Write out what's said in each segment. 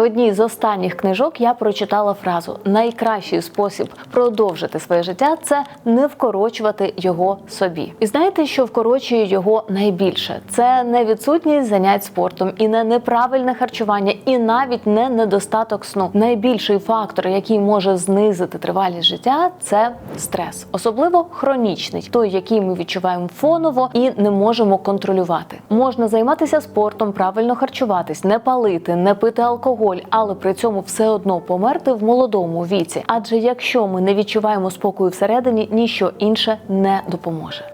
Одній з останніх книжок я прочитала фразу: найкращий спосіб продовжити своє життя це не вкорочувати його собі. І знаєте, що вкорочує його найбільше? Це не відсутність занять спортом і не неправильне харчування, і навіть не недостаток сну. Найбільший фактор, який може знизити тривалість життя, це стрес, особливо хронічний, той, який ми відчуваємо фоново і не можемо контролювати. Можна займатися спортом, правильно харчуватись, не палити, не пити алкоголь, але при цьому все одно померти в молодому віці. Адже якщо ми не відчуваємо спокою всередині, ніщо інше не допоможе.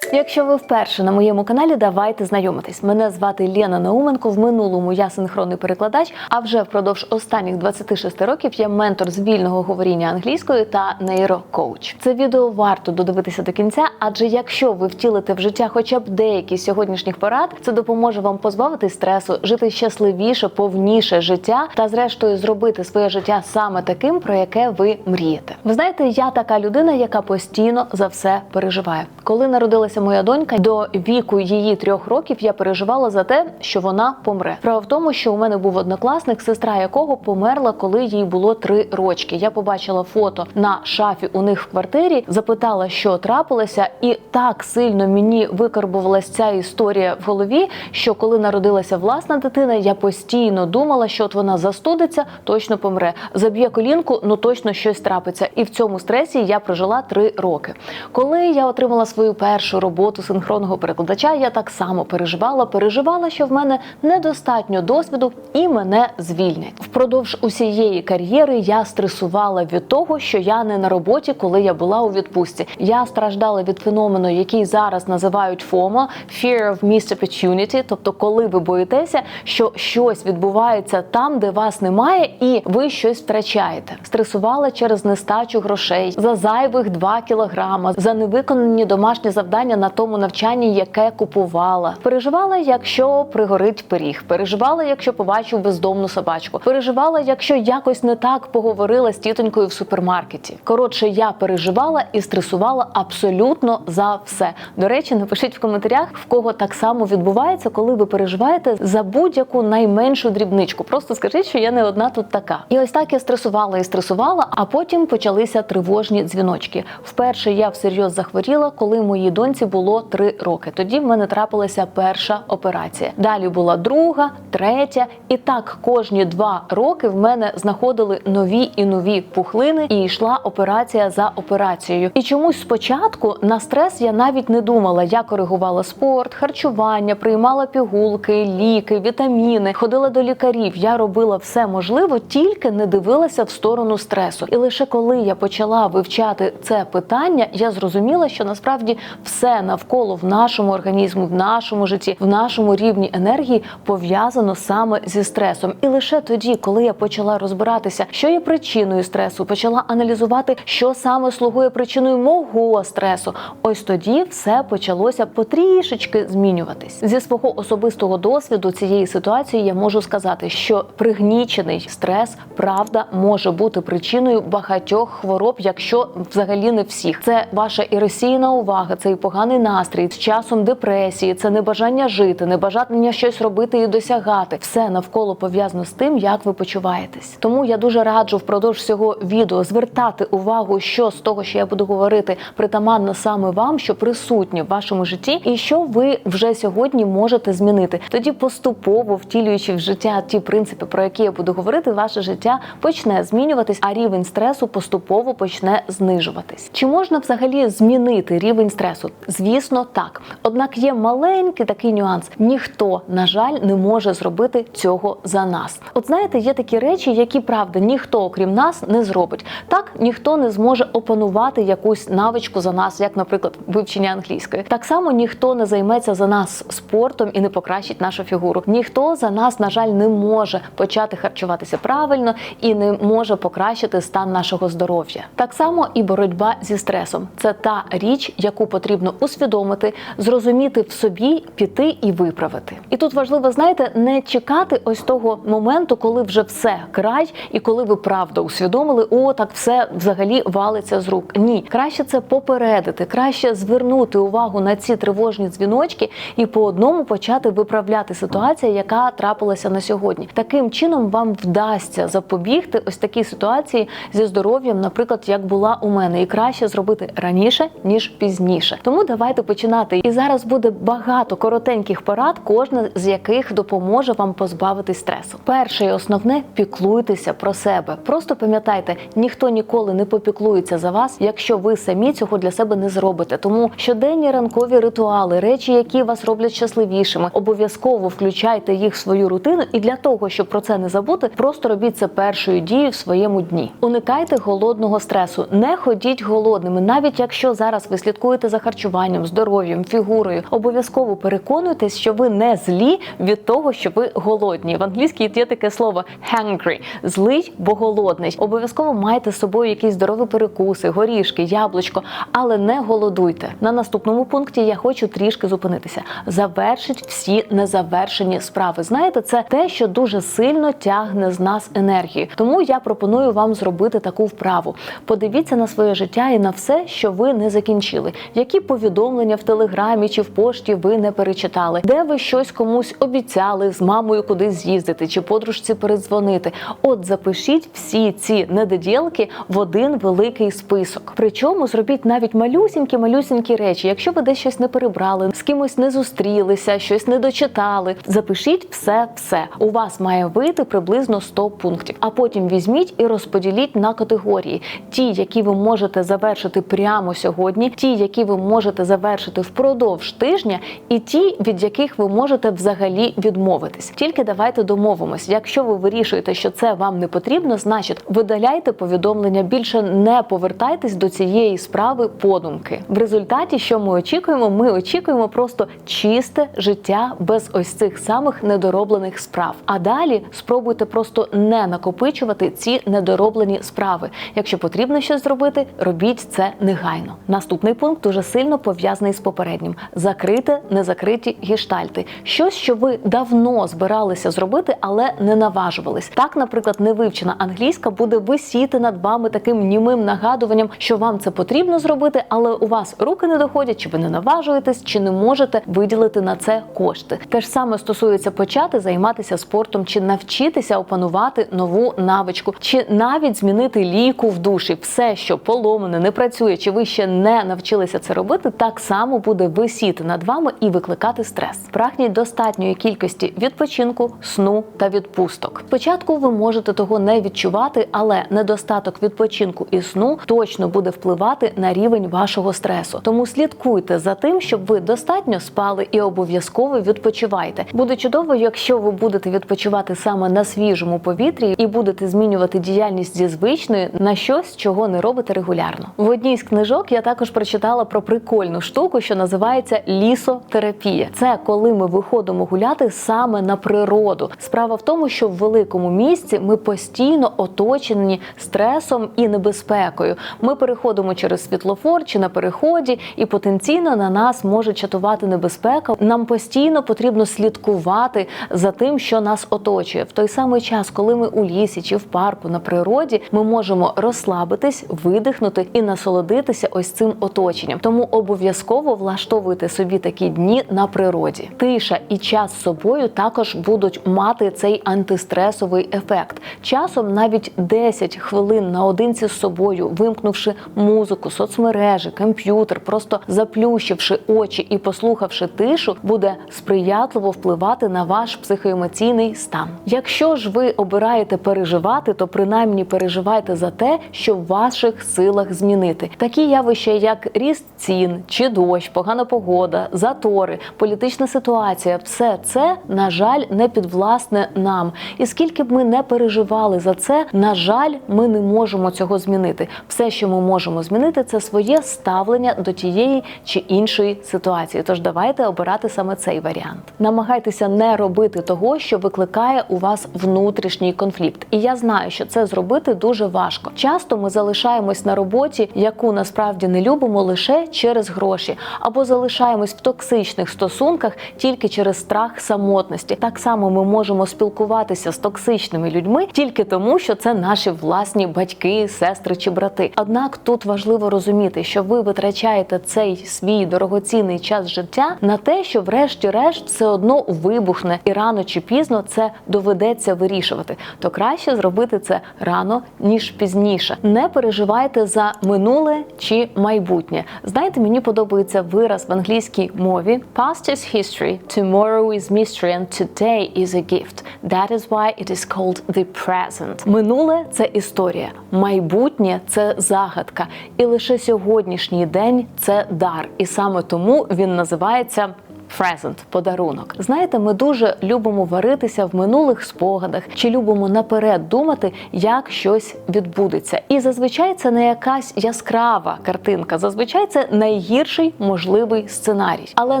Якщо ви вперше на моєму каналі, давайте знайомитись. Мене звати Лена Науменко. В минулому я синхронний перекладач. А вже впродовж останніх 26 років я ментор з вільного говоріння англійською та нейрокоуч. Це відео варто додивитися до кінця, адже якщо ви втілите в життя хоча б деякі з сьогоднішніх порад, це допоможе вам позбавитись стресу, жити щасливіше, повніше життя та, зрештою, зробити своє життя саме таким, про яке ви мрієте. Ви знаєте, я така людина, яка постійно за все переживає. Коли народилася моя донька, до віку її трьох років я переживала за те, що вона помре. Справа в тому, що у мене був однокласник, сестра якого померла, коли їй було три рочки. Я побачила фото на шафі у них в квартирі, запитала, що трапилося, і так сильно мені викарбувалася ця історія в голові, що коли народилася власна дитина, я постійно думала, що от вона застудиться, точно помре. Заб'є колінку, ну точно щось трапиться. І в цьому стресі я прожила три роки. Коли я отримала свою першу роботу синхронного перекладача, я так само переживала, переживала, що в мене недостатньо досвіду і мене звільнять. Впродовж усієї кар'єри я стресувала від того, що я не на роботі, коли я була у відпустці. Я страждала від феномену, який зараз називають FOMO – Fear of Missed Opportunity, тобто, коли ви боїтеся, що щось відбувається там, де вас немає, і ви щось втрачаєте. Стресувала через нестачу грошей за зайвих 2 кілограма, за невиконані домашні завдання на тому навчанні, яке купувала. Переживала, якщо пригорить пиріг. Переживала, якщо побачив бездомну собачку. Переживала, якщо якось не так поговорила з тітонькою в супермаркеті. Коротше, я переживала і стресувала абсолютно за все. До речі, напишіть в коментарях, в кого так само відбувається, коли ви переживаєте за будь-яку найменшу дрібничку. Просто скажіть, що я не одна тут така. І ось так я стресувала і стресувала, а потім почалися тривожні дзвіночки. Вперше я всерйоз захворіла, коли моїй доньці було три роки. Тоді в мене трапилася перша операція. Далі була друга, третя, і так кожні два роки в мене знаходили нові і нові пухлини, і йшла операція за операцією. І чомусь спочатку на стрес я навіть не думала. Я коригувала спорт, харчування, приймала пігулки, ліки, вітаміни, ходила до лікарів. Я робила все можливо, тільки не дивилася в сторону стресу. І лише коли я почала вивчати це питання, я зрозуміла, що насправді все навколо в нашому організму, в нашому житті, в нашому рівні енергії пов'язано саме зі стресом. І лише тоді, коли я почала розбиратися, що є причиною стресу, почала аналізувати, що саме слугує причиною мого стресу. Ось тоді все почалося потрішечки змінюватись. Зі свого особистого досвіду цієї ситуації я можу сказати, що пригнічений стрес правда може бути причиною багатьох хвороб, якщо взагалі не всіх. Це ваша і розсіяна увага, це і поганий настрій, з часом депресії, це небажання жити, небажання щось робити і досягати. Все навколо пов'язано з тим, як ви почуваєтесь. Тому я дуже раджу впродовж всього відео звертати увагу, що з того, що я буду говорити, притаманно саме вам, що присутнє в вашому житті, і що ви вже сьогодні можете змінити. Тоді поступово втілюючи в життя ті принципи, про які я буду говорити, ваше життя почне змінюватись, а рівень стресу поступово почне знижуватись. Чи можна взагалі змінити рівень стресу? Звісно, так. Однак є маленький такий нюанс: ніхто, на жаль, не може зробити цього за нас. От знаєте, є такі речі, які правда ніхто, окрім нас, не зробить. Так ніхто не зможе опанувати якусь навичку за нас, як, наприклад, вивчення англійської. Так само ніхто не займеться за нас спортом і не покращить нашу фігуру. Ніхто за нас, на жаль, не може почати харчуватися правильно і не може покращити стан нашого здоров'я. Так само і боротьба зі стресом це та річ, яку потрібно усвідомити, зрозуміти в собі, піти і виправити. І тут важливо, знаєте, не чекати ось того моменту, коли вже все край, і коли ви правда усвідомили, о, так все взагалі валиться з рук. Ні, краще це попередити, краще звернути увагу на ці тривожні дзвіночки і по одному почати виправляти ситуацію, яка трапилася на сьогодні. Таким чином вам вдасться запобігти ось такій ситуації зі здоров'ям, наприклад, як була у мене, і краще зробити раніше ніж пізніше. Тому давайте починати. І зараз буде багато коротеньких порад, кожна з яких допоможе вам позбавитись стресу. Перше і основне піклуйтеся про себе. Просто пам'ятайте, ніхто ніколи не попіклується за вас, якщо ви самі цього для себе не зробите. Тому щоденні ранкові ритуали, речі, які вас роблять щасливішими, обов'язково включайте їх в свою рутину. І для того, щоб про це не забути, просто робіть це першою дією в своєму дні. Уникайте голодного стресу, не ходіть голодними, навіть якщо зараз ви слідкуєте за харчуванням, здоров'ям, фігурою. Обов'язково переконуйтесь, що ви не злі від того, що ви голодні. В англійській є таке слово hungry – злий, бо голодний. Обов'язково майте з собою якісь здорові перекуси, горішки, яблучко, але не голодуйте. На наступному пункті я хочу трішки зупинитися. Завершіть всі незавершені справи. Знаєте, це те, що дуже сильно тягне з нас енергію. Тому я пропоную вам зробити таку вправу. Подивіться на своє життя і на все, що ви не закінчили. Які повідомлення в телеграмі чи в пошті ви не перечитали, де ви щось комусь обіцяли з мамою кудись з'їздити чи подружці передзвонити. От запишіть всі ці недоділки в один великий список. Причому зробіть навіть малюсінькі малюсінькі речі. Якщо ви десь щось не перебрали, з кимось не зустрілися, щось не дочитали. Запишіть все, все. У вас має вийти приблизно 100 пунктів. А потім візьміть і розподіліть на категорії: ті, які ви можете завершити прямо сьогодні, ті, які ви можете завершити впродовж тижня, і ті, від яких ви можете взагалі відмовитись. Тільки давайте домовимось. Якщо ви вирішуєте, що це вам не потрібно, значить видаляйте повідомлення. Більше не повертайтесь до цієї справи подумки. В результаті, що ми очікуємо, ми очікуємо просто чисте життя без ось цих самих недороблених справ. А далі спробуйте просто не накопичувати ці недороблені справи. Якщо потрібно щось зробити, робіть це негайно. Наступний пункт дуже сильно пов'язаний з попереднім: закрити незакриті гештальти. Щось, що ви давно збиралися зробити, але не наважувались. Так, наприклад, невивчена англійська буде висіти над вами таким німим нагадуванням, що вам це потрібно зробити, але у вас руки не доходять, чи ви не наважуєтесь, чи не можете виділити на це кошти. Те ж саме стосується почати займатися спортом, чи навчитися опанувати нову навичку, чи навіть змінити ліку в душі. Все, що поломане, не працює, чи ви ще не навчилися це робити, так само буде висіти над вами і викликати стрес. Прагніть достатньої кількості відпочинку, сну та відпусток. Спочатку ви можете того не відчувати, але недостаток відпочинку і сну точно буде впливати на рівень вашого стресу. Тому слідкуйте за тим, щоб ви достатньо спали і обов'язково відпочивайте. Буде чудово, якщо ви будете відпочивати саме на свіжому повітрі і будете змінювати діяльність зі звичної на щось, чого не робите регулярно. В одній з книжок я також прочитала про прикольну штуку, що називається лісотерапія. Це коли ми виходимо гуляти саме на природу. Справа в тому, що в великому місці ми постійно оточені стресом і небезпекою. Ми переходимо через світлофор чи на переході, і потенційно на нас може чатувати небезпека. Нам постійно потрібно слідкувати за тим, що нас оточує. В той самий час, коли ми у лісі чи в парку на природі, ми можемо розслабитись, видихнути і насолодитися ось цим оточенням. Тому обов'язково влаштовуйте собі такі дні на природі. Тиша і час з собою також будуть мати цей антистресовий ефект. Часом навіть 10 хвилин наодинці з собою, вимкнувши музику, соцмережі, комп'ютер, просто заплющивши очі і послухавши тишу, буде сприятливо впливати на ваш психоемоційний стан. Якщо ж ви обираєте переживати, то принаймні переживайте за те, що в ваших силах змінити. Такі явища, як ріст цін чи дощ, погана погода, затори, політична ситуація, все це на жаль не підвласне нам. І скільки б ми не переживали за це, на жаль, ми не можемо цього змінити. Все, що ми можемо змінити, це своє ставлення до тієї чи іншої ситуації. Тож давайте обирати саме цей варіант. Намагайтеся не робити того, що викликає у вас внутрішній конфлікт. І я знаю, що це зробити дуже важко. Часто ми залишаємось на роботі, яку насправді не любимо лише через гроші, або залишаємось в токсичних стосунках тільки через страх самотності. Так само ми можемо спілкуватися з токсичними людьми тільки тому, що це наші власні батьки, сестри чи брати. Однак тут важливо розуміти, що ви витрачаєте цей свій дорогоцінний час життя на те, що, врешті-решт, все одно вибухне, і рано чи пізно це доведеться вирішувати. То краще зробити це рано ніж пізніше. Не переживайте за минуле чи майбутнє. Знаєте, мені подобається вираз в англійській мові Past is history, tomorrow is mystery, and today is a gift. That is why it is called the present. Минуле це історія, майбутнє це загадка, і лише сьогоднішній день це дар. І саме тому він називається. Present – подарунок. Знаєте, ми дуже любимо варитися в минулих спогадах чи любимо наперед думати, як щось відбудеться. І зазвичай це не якась яскрава картинка. Зазвичай це найгірший можливий сценарій. Але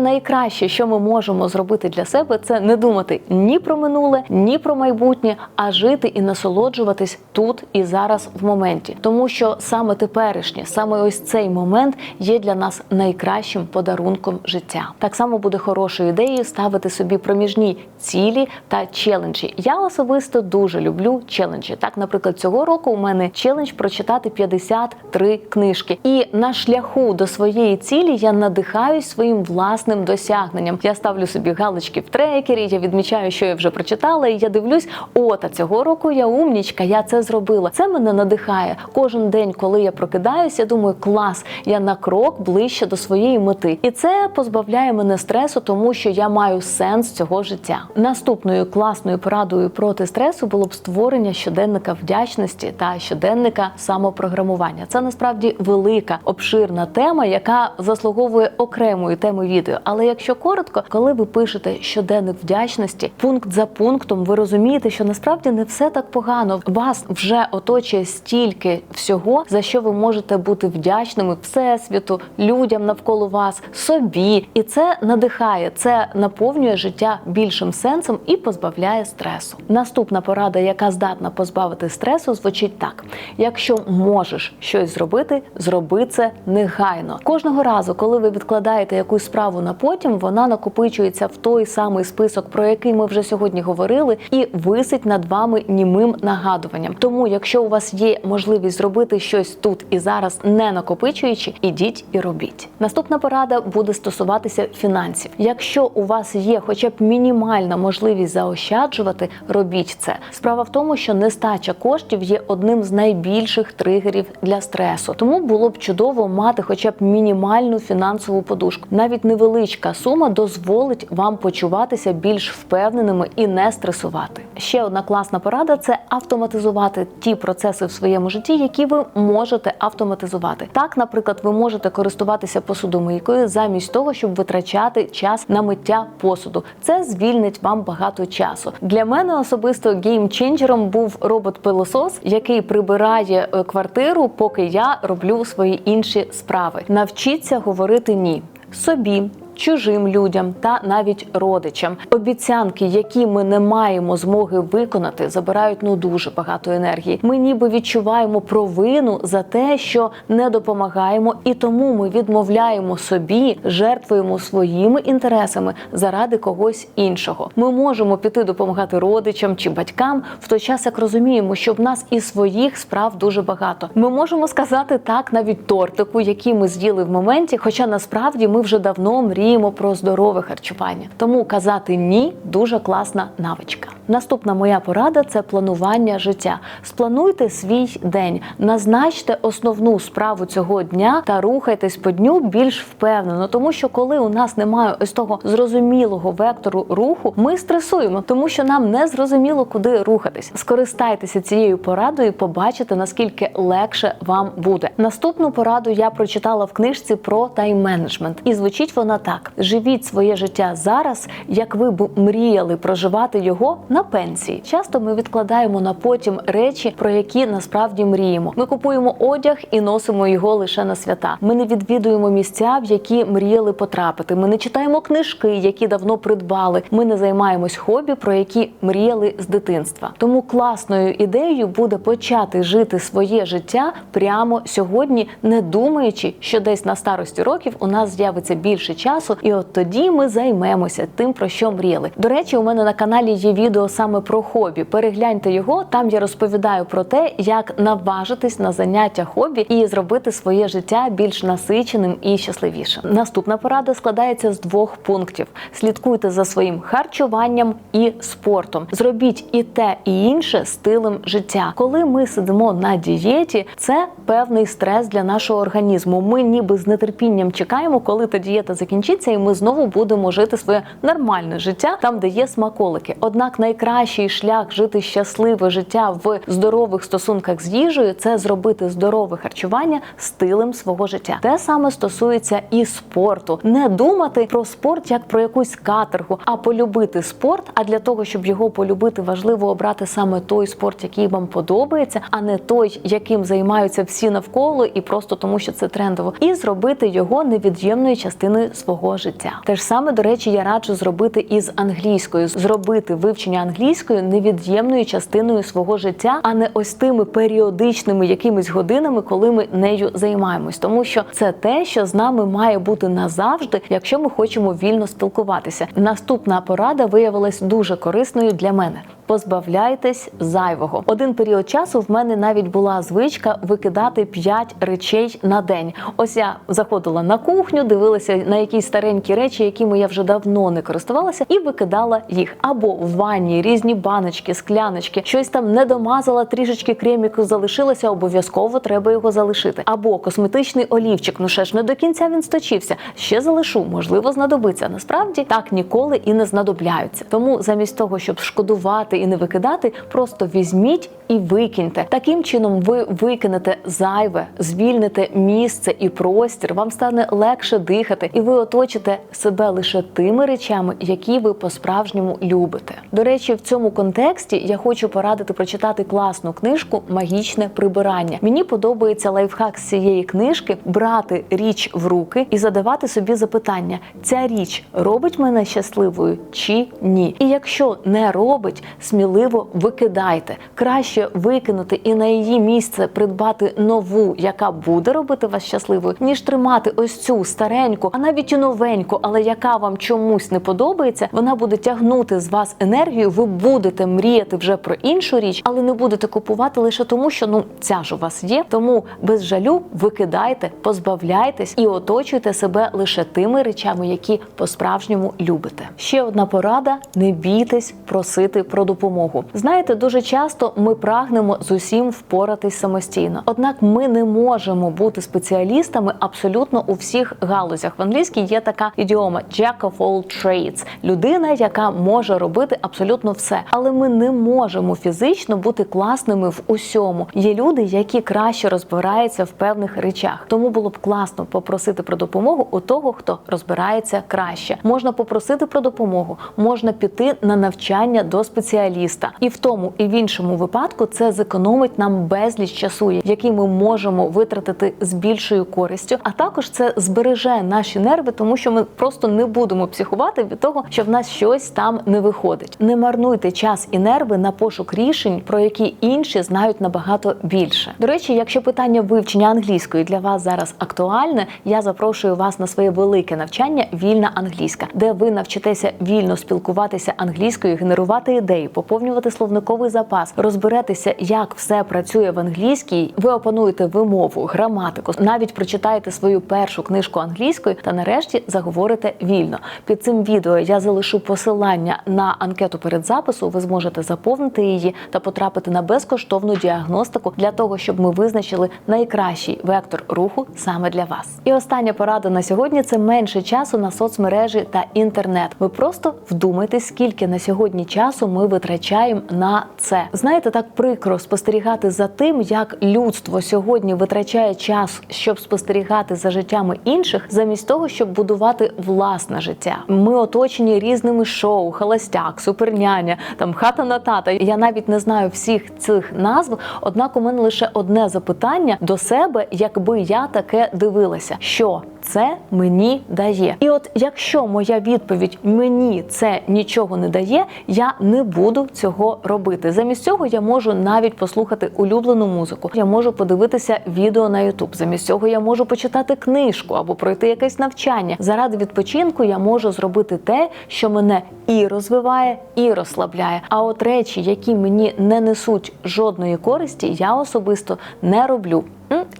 найкраще, що ми можемо зробити для себе, це не думати ні про минуле, ні про майбутнє, а жити і насолоджуватись тут і зараз в моменті. Тому що саме теперішнє, саме ось цей момент є для нас найкращим подарунком життя. Так само буде хорошою ідеєю ставити собі проміжні цілі та челенджі. Я особисто дуже люблю челенджі. Так, наприклад, цього року у мене челендж прочитати 53 книжки. І на шляху до своєї цілі я надихаюсь своїм власним досягненням. Я ставлю собі галочки в трекері, я відмічаю, що я вже прочитала, і я дивлюсь, о, та цього року я умнічка, я це зробила. Це мене надихає. Кожен день, коли я прокидаюсь, я думаю, клас, я на крок ближче до своєї мети. І це позбавляє мене стресу, тому що я маю сенс цього життя. Наступною класною порадою проти стресу було б створення щоденника вдячності та щоденника самопрограмування. Це насправді велика обширна тема, яка заслуговує окремої теми відео. Але якщо коротко, коли ви пишете щоденник вдячності, пункт за пунктом, ви розумієте, що насправді не все так погано. Вас вже оточує стільки всього, за що ви можете бути вдячними всесвіту, людям навколо вас, собі, і це надихає, це наповнює життя більшим сенсом і позбавляє стресу. Наступна порада, яка здатна позбавити стресу, звучить так: якщо можеш щось зробити, зроби це негайно. Кожного разу, коли ви відкладаєте якусь справу на потім, вона накопичується в той самий список, про який ми вже сьогодні говорили, і висить над вами німим нагадуванням. Тому, якщо у вас є можливість зробити щось тут і зараз, не накопичуючи, ідіть і робіть. Наступна порада буде стосуватися фінансів. Якщо у вас є хоча б мінімальна можливість заощаджувати, робіть це. Справа в тому, що нестача коштів є одним з найбільших тригерів для стресу. Тому було б чудово мати хоча б мінімальну фінансову подушку. Навіть невеличка сума дозволить вам почуватися більш впевненими і не стресувати. Ще одна класна порада це автоматизувати ті процеси в своєму житті, які ви можете автоматизувати. Так, наприклад, ви можете користуватися посудомийкою замість того, щоб витрачати час на миття посуду. Це звільнить вам багато часу. Для мене особисто геймченджером був робот-пилосос, який прибирає е, квартиру, поки я роблю свої інші справи. Навчіться говорити ні собі. Чужим людям та навіть родичам обіцянки, які ми не маємо змоги виконати, забирають ну дуже багато енергії. Ми ніби відчуваємо провину за те, що не допомагаємо, і тому ми відмовляємо собі, жертвуємо своїми інтересами заради когось іншого. Ми можемо піти допомагати родичам чи батькам в той час, як розуміємо, що в нас і своїх справ дуже багато. Ми можемо сказати так навіть тортику, який ми з'їли в моменті, хоча насправді ми вже давно мріємо про здорове харчування. Тому казати ні дуже класна навичка. Наступна моя порада це планування життя. Сплануйте свій день, назначте основну справу цього дня та рухайтесь по дню більш впевнено, тому що коли у нас немає ось того зрозумілого вектору руху, ми стресуємо, тому що нам не зрозуміло, куди рухатись. Скористайтеся цією порадою, побачите наскільки легше вам буде. Наступну пораду я прочитала в книжці про тайм-менеджмент, і звучить вона так. Так: живіть своє життя зараз, як ви б мріяли проживати його на пенсії. Часто ми відкладаємо на потім речі, про які насправді мріємо. Ми купуємо одяг і носимо його лише на свята. Ми не відвідуємо місця, в які мріяли потрапити. Ми не читаємо книжки, які давно придбали. Ми не займаємось хобі, про які мріяли з дитинства. Тому класною ідеєю буде почати жити своє життя прямо сьогодні, не думаючи, що десь на старості років у нас з'явиться більше часу, і от тоді ми займемося тим, про що мріяли. До речі, у мене на каналі є відео саме про хобі. Перегляньте його. Там я розповідаю про те, як наважитись на заняття хобі і зробити своє життя більш насиченим і щасливішим. Наступна порада складається з двох пунктів: слідкуйте за своїм харчуванням і спортом. Зробіть і те, і інше стилем життя. Коли ми сидимо на дієті, це певний стрес для нашого організму. Ми ніби з нетерпінням чекаємо, коли та дієта закінчиться, і ми знову будемо жити своє нормальне життя там, де є смаколики. Однак найкращий шлях жити щасливе життя в здорових стосунках з їжею це зробити здорове харчування стилем свого життя. Те саме стосується і спорту. Не думати про спорт як про якусь каторгу, а полюбити спорт. А для того, щоб його полюбити, важливо обрати саме той спорт, який вам подобається, а не той, яким займаються всі навколо, і просто тому, що це трендово, і зробити його невід'ємною частиною свого життя. Те ж саме, до речі, я раджу зробити із англійською, зробити вивчення англійської невід'ємною частиною свого життя, а не ось тими періодичними якимись годинами, коли ми нею займаємось, тому що це те, що з нами має бути назавжди, якщо ми хочемо вільно спілкуватися. Наступна порада виявилась дуже корисною для мене. Позбавляйтесь зайвого. Один період часу в мене навіть була звичка викидати 5 речей на день. Ось я заходила на кухню, дивилася на якісь старенькі речі, якими я вже давно не користувалася, і викидала їх або в ванні, різні баночки, скляночки, щось там не домазала, трішечки креміку залишилося. Обов'язково треба його залишити. Або косметичний олівчик. Ну ще ж не до кінця він сточився. Ще залишу, можливо, знадобиться. Насправді так ніколи і не знадобляються. Тому замість того, щоб шкодувати і не викидати, просто візьміть і викиньте. Таким чином ви викинете зайве, звільните місце і простір. Вам стане легше дихати, і ви оточите себе лише тими речами, які ви по-справжньому любите. До речі, в цьому контексті я хочу порадити прочитати класну книжку Магічне прибирання. Мені подобається лайфхак з цієї книжки брати річ в руки і задавати собі запитання: ця річ робить мене щасливою чи ні? І якщо не робить, сміливо викидайте. Краще викинути і на її місце придбати нову, яка буде робити вас щасливою, ніж тримати ось цю стареньку, а навіть і новеньку, але яка вам чомусь не подобається. Вона буде тягнути з вас енергію. Ви будете мріяти вже про іншу річ, але не будете купувати лише тому, що ну ця ж у вас є. Тому без жалю викидайте, позбавляйтесь і оточуйте себе лише тими речами, які по-справжньому любите. Ще одна порада: не бійтесь просити про допомогу. Знаєте, дуже часто ми прагнемо з усім впоратись самостійно. Однак ми не можемо бути спеціалістами абсолютно у всіх галузях. В англійській є така ідіома «jack of all trades» – людина, яка може робити абсолютно все, але ми не можемо фізично бути класними в усьому. Є люди, які краще розбираються в певних речах. Тому було б класно попросити про допомогу у того, хто розбирається краще. Можна попросити про допомогу, можна піти на навчання до спеціаліста, і в тому і в іншому випадку це зекономить нам безліч часу, який ми можемо витратити з більшою користю. А також це збереже наші нерви, тому що ми просто не будемо психувати від того, що в нас щось там не виходить. Не марнуйте час і нерви на пошук рішень, про які інші знають набагато більше. До речі, якщо питання вивчення англійської для вас зараз актуальне, я запрошую вас на своє велике навчання Вільна англійська, де ви навчитеся вільно спілкуватися англійською, генерувати ідеї, поповнювати словниковий запас, розберетеся, як все працює в англійській. Ви опануєте вимову, граматику, навіть прочитаєте свою першу книжку англійською та нарешті заговорите вільно. Під цим відео я залишу посилання на анкету перед запису. Ви зможете заповнити її та потрапити на безкоштовну діагностику для того, щоб ми визначили найкращий вектор руху саме для вас. І остання порада на сьогодні це менше часу на соцмережі та інтернет. Ви просто вдумайтесь, скільки на сьогодні часу ми витрачаємо витрачаємо на це. Знаєте, так прикро спостерігати за тим, як людство сьогодні витрачає час, щоб спостерігати за життями інших, замість того, щоб будувати власне життя. Ми оточені різними шоу, холостяк, суперняня, там хата на тата. Я навіть не знаю всіх цих назв. Однак у мене лише одне запитання до себе, якби я таке дивилася, що це мені дає. І от якщо моя відповідь мені це нічого не дає, я не буду цього робити. Замість цього я можу навіть послухати улюблену музику. Я можу подивитися відео на YouTube. Замість цього я можу почитати книжку або пройти якесь навчання. Заради відпочинку я можу зробити те, що мене і розвиває, і розслабляє. А от речі, які мені не несуть жодної користі, я особисто не роблю.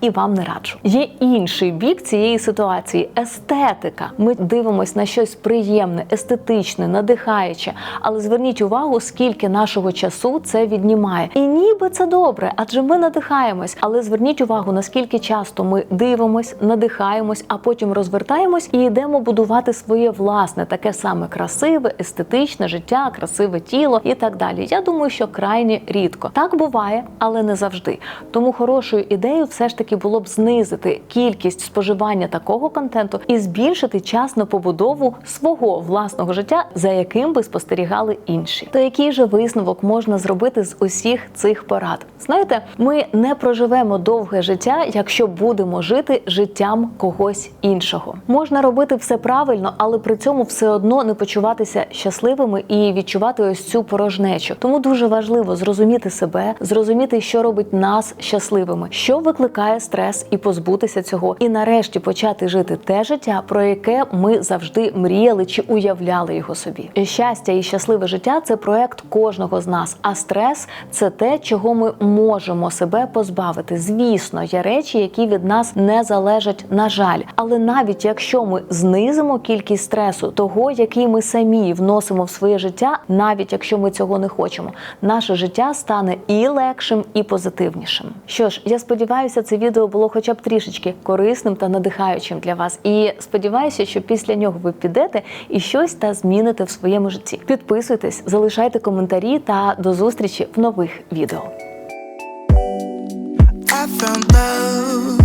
І вам не раджу. Є інший бік цієї ситуації естетика. Ми дивимося на щось приємне, естетичне, надихаюче. Але зверніть увагу, скільки нашого часу це віднімає. І ніби це добре, адже ми надихаємось. Але зверніть увагу, наскільки часто ми дивимось, надихаємось, а потім розвертаємось і йдемо будувати своє власне, таке саме красиве, естетичне життя, красиве тіло і так далі. Я думаю, що крайне рідко так буває, але не завжди. Тому хорошою ідеєю все ж таки було б знизити кількість споживання такого контенту і збільшити час на побудову свого власного життя, за яким би спостерігали інші. То який же висновок можна зробити з усіх цих порад? Знаєте, ми не проживемо довге життя, якщо будемо жити життям когось іншого. Можна робити все правильно, але при цьому все одно не почуватися щасливими і відчувати ось цю порожнечу. Тому дуже важливо зрозуміти себе, зрозуміти, що робить нас щасливими, що викликає стрес, і позбутися цього, і нарешті почати жити те життя, про яке ми завжди мріяли чи уявляли його собі. Щастя і щасливе життя це проект кожного з нас. А стрес це те, чого ми можемо себе позбавити. Звісно, є речі, які від нас не залежать, на жаль. Але навіть якщо ми знизимо кількість стресу, того, який ми самі вносимо в своє життя, навіть якщо ми цього не хочемо, наше життя стане і легшим, і позитивнішим. Що ж, я сподіваюся, це відео було хоча б трішечки корисним та надихаючим для вас. І сподіваюся, що після нього ви підете і щось та зміните в своєму житті. Підписуйтесь, залишайте коментарі та до зустрічі в нових відео. I found love